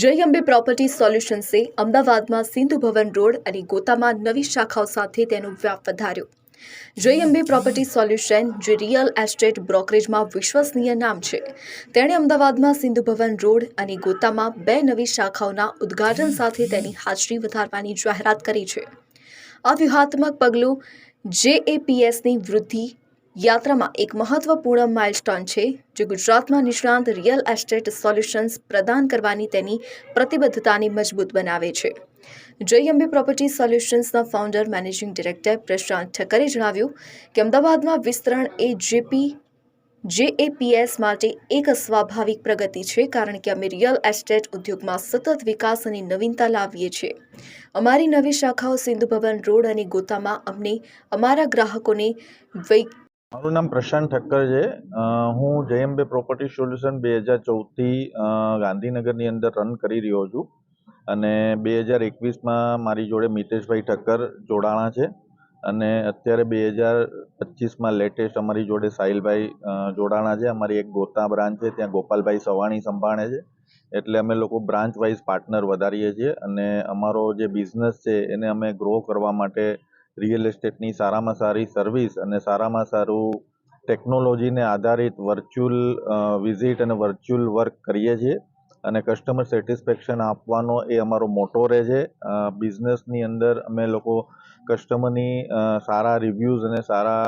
જય અંબે પ્રોપર્ટી સોલ્યુશન્સે અમદાવાદમાં સિંધુ ભવન રોડ અને ગોતામાં નવી શાખાઓ સાથે તેનો વ્યાપ વધાર્યો. જય અંબે પ્રોપર્ટી સોલ્યુશન જે રિયલ એસ્ટેટ બ્રોકરેજમાં વિશ્વસનીય નામ છે. તેણે અમદાવાદમાં સિંધુ ભવન રોડ અને ગોતામાં બે નવી શાખાઓના ઉદ્ઘાટન સાથે તેની હાજરી વધારવાની જાહેરાત કરી છે. આ વ્યૂહાત્મક પગલું જેએપીએસની વૃદ્ધિ યાત્રામાં એક મહત્વપૂર્ણ માઇલસ્ટોન છે, જે ગુજરાતમાં નિષ્ણાંત રિયલ એસ્ટેટ સોલ્યુશન્સ પ્રદાન કરવાની તેની પ્રતિબદ્ધતાને મજબૂત બનાવે છે. જય અંબે પ્રોપર્ટી સોલ્યુશન્સના ફાઉન્ડર, મેનેજિંગ ડિરેક્ટર પ્રશાંત ઠક્કરે જણાવ્યું કે અમદાવાદમાં વિસ્તરણ એ જેપી, જેએપીએસ માટે એક સ્વાભાવિક પ્રગતિ છે, કારણ કે અમે રિયલ એસ્ટેટ ઉદ્યોગમાં સતત વિકાસ અને નવીનતા લાવીએ છીએ. અમારી નવી શાખાઓ સિંધુ ભવન રોડ અને ગોતામાં અમને અમારા ગ્રાહકોને મારું નામ પ્રશાંત ઠક્કર છે. હું જયંબે પ્રોપર્ટી સોલ્યુશન બે હજાર ચૌદથી ગાંધીનગરની અંદર રન કરી રહ્યો છું. અને બે હજાર એકવીસમાં મારી જોડે મિતેશભાઈ ઠક્કર જોડાણા છે. અને અત્યારે બે હજાર પચીસમાં લેટેસ્ટ અમારી જોડે સાહિલભાઈ જોડાણા છે. અમારી એક ગોતા બ્રાન્ચ છે, ત્યાં ગોપાલભાઈ સવાણી સંભાળે છે. એટલે અમે લોકો બ્રાન્ચ વાઇઝ પાર્ટનર વધારીએ છીએ. અને અમારો જે બિઝનેસ છે, એને અમે ગ્રો કરવા માટે રિયલ એસ્ટેટની સારામાં સારી સર્વિસ અને સારામાં સારું ટેકનોલોજીને આધારિત વર્ચ્યુઅલ વિઝિટ અને વર્ચ્યુઅલ વર્ક કરીએ છીએ. અને કસ્ટમર સેટિસ્ફેક્શન આપવાનો એ અમારો મોટો રહે છે. બિઝનેસની અંદર અમે લોકો કસ્ટમરની સારા રિવ્યૂઝ અને સારા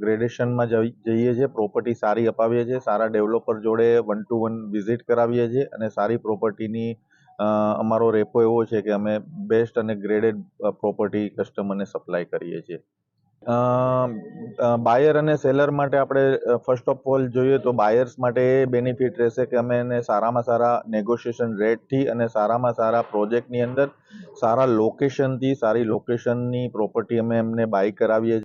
ગ્રેડેશનમાં જઈએ છીએ. પ્રોપર્ટી સારી અપાવીએ છીએ. સારા ડેવલપર જોડે વન ટુ વન વિઝિટ કરાવીએ છીએ અને સારી પ્રોપર્ટીની અમારો રેપો એવો છે કે અમે બેસ્ટ અને ગ્રેડેડ પ્રોપર્ટી કસ્ટમરને સપ્લાય કરીએ છીએ. બાયર અને સેલર માટે આપણે ફર્સ્ટ ઓફ ઓલ જોઈએ તો બાયર્સ માટે એ બેનિફિટ રહેશે કે અમે એને સારામાં સારા નેગોશિએશન રેટથી અને સારામાં સારા પ્રોજેક્ટની અંદર સારા લોકેશનથી સારી લોકેશનની પ્રોપર્ટી અમે એમને બાય કરાવીએ